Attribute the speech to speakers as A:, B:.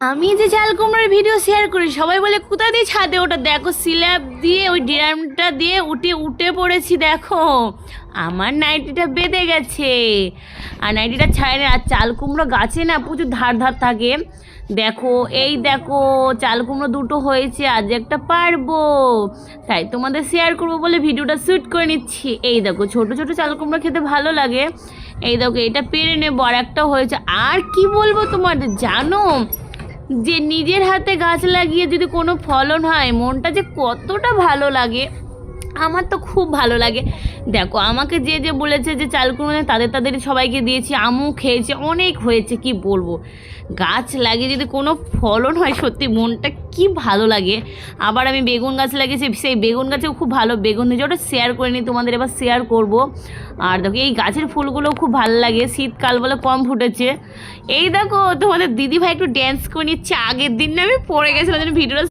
A: আমি যে চাল কুমড়ার ভিডিও শেয়ার করি, সবাই বলে, কোথা দিয়ে ছাদে ওটা? দেখো স্ল্যাব দিয়ে, ওই ড্রামটা দিয়ে উঠে উঠে পড়েছি, দেখো। আমার নাইটিটা বেঁধে গেছে। আর নাইটিটা ছাড়ে না। আর চাল কুমড়ো গাছে না প্রচুর ধার ধার থাকে। দেখো, এই দেখো, চাল কুমড়ো দুটো হয়েছে, আজ একটা পারব। তাই তোমাদের শেয়ার করব বলে ভিডিওটা শ্যুট করে নিচ্ছি। এই দেখো, ছোট ছোট চাল কুমড়ো খেতে ভালো লাগে। এই দেখো, এটা পেরে নেব, আর একটা হয়েছে। আর কি বলব তোমাদের, জানো? যে নিজের হাতে গাছ লাগিয়ে যদি কোনো ফলন হয় মনটা যে কতটা ভালো লাগে। আমার তো খুব ভালো লাগে। দেখো, আমাকে যে যে বলেছে যে চাল কুমড়ো তাদের তাদের সবাইকে দিয়েছি, আমও খেয়েছে, অনেক হয়েছে, কি বলব? গাছ লাগিয়ে যদি কোনো ফলন হয় সত্যি মনটা কি ভালো লাগে। আবার আমি বেগুন গাছ লাগিয়েছি, সেই বেগুন গাছেও খুব ভালো বেগুন হয়েছে ওটা শেয়ার করে নিই, তোমাদের এবার শেয়ার করব। আর দেখো, এই গাছের ফুলগুলোও খুব ভালো লাগে, শীতকাল বলে কম ফুটেছে। এই দেখো, তোমাদের দিদি ভাই একটু ড্যান্স করে নিচ্ছে, আগের দিন না আমি পড়ে গেছিলাম ভিডিওটা